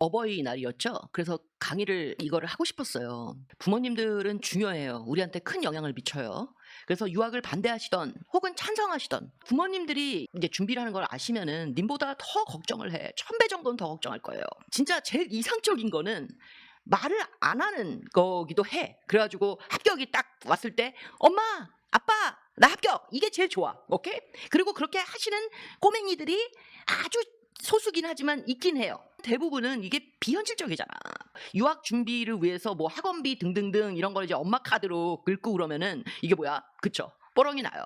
어버이날이었죠. 그래서 강의를 이거를 하고 싶었어요. 부모님들은 중요해요. 우리한테 큰 영향을 미쳐요. 그래서 유학을 반대하시던 혹은 찬성하시던 부모님들이 이제 준비를 하는 걸 아시면은 님보다 더 걱정을 해. 천 배 정도는 더 걱정할 거예요. 진짜 제일 이상적인 거는 말을 안 하는 거기도 해. 그래가지고 합격이 딱 왔을 때 엄마, 아빠, 나 합격. 이게 제일 좋아. 오케이? 그리고 그렇게 하시는 꼬맹이들이 아주 소수긴 하지만 있긴 해요. 대부분은 이게 비현실적이잖아. 유학 준비를 위해서 뭐 학원비 등등등 이런 걸 이제 엄마 카드로 긁고 그러면은 이게 뭐야? 그쵸? 뽀롱이 나요.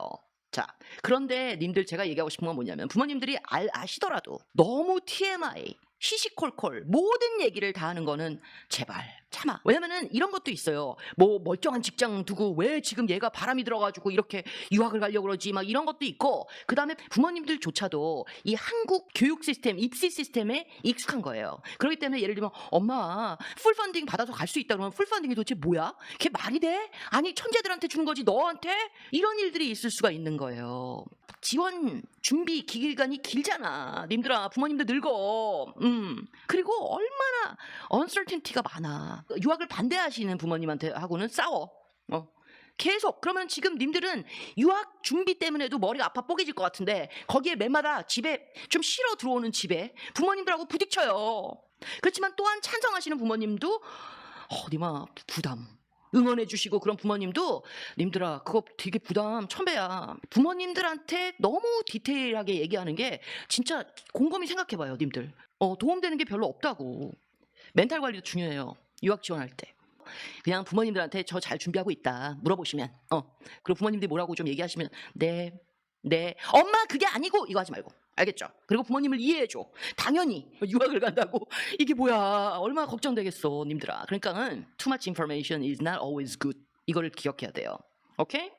자, 그런데 님들 제가 얘기하고 싶은 건 뭐냐면 부모님들이 알, 아시더라도 너무 TMI, 시시콜콜 모든 얘기를 다 하는 거는 제발 참아. 왜냐면은 이런 것도 있어요. 뭐 멀쩡한 직장 두고 왜 지금 얘가 바람이 들어가지고 이렇게 유학을 가려고 그러지 막 이런 것도 있고 그 다음에 부모님들조차도 이 한국 교육 시스템, 입시 시스템에 익숙한 거예요. 그렇기 때문에 예를 들면 엄마 풀 펀딩 받아서 갈 수 있다 그러면 풀 펀딩이 도대체 뭐야? 그게 말이 돼? 아니 천재들한테 주는 거지 너한테? 이런 일들이 있을 수가 있는 거예요. 지원 준비 기간이 길잖아. 님들아 부모님들 늙어. 음. 그리고 얼마나 uncertainty가 많아. 유학을 반대하시는 부모님한테 하고는 싸워. 어. 계속 그러면 지금 님들은 유학 준비 때문에도 머리가 아파 뽀개질 것 같은데 거기에 매마다 집에 좀 쉬러 들어오는 집에 부모님들하고 부딪혀요. 그렇지만 또한 찬성하시는 부모님도 어, 니마 부담 응원해 주시고 그런 부모님도 님들아 그거 되게 부담 천배야. 부모님들한테 너무 디테일하게 얘기하는 게 진짜 곰곰이 생각해 봐요, 님들. 어, 도움되는 게 별로 없다고. 멘탈 관리도 중요해요. 유학 지원할 때. 그냥 부모님들한테 저 잘 준비하고 있다 물어보시면 어 그리고 부모님들이 뭐라고 좀 얘기하시면 네 네. 엄마 그게 아니고 이거 하지 말고. 알겠죠? 그리고 부모님을 이해해줘. 당연히 유학을 간다고 이게 뭐야 얼마나 걱정되겠어 님들아. 그러니까는 too much information is not always good. 이거를 기억해야 돼요. 오케이?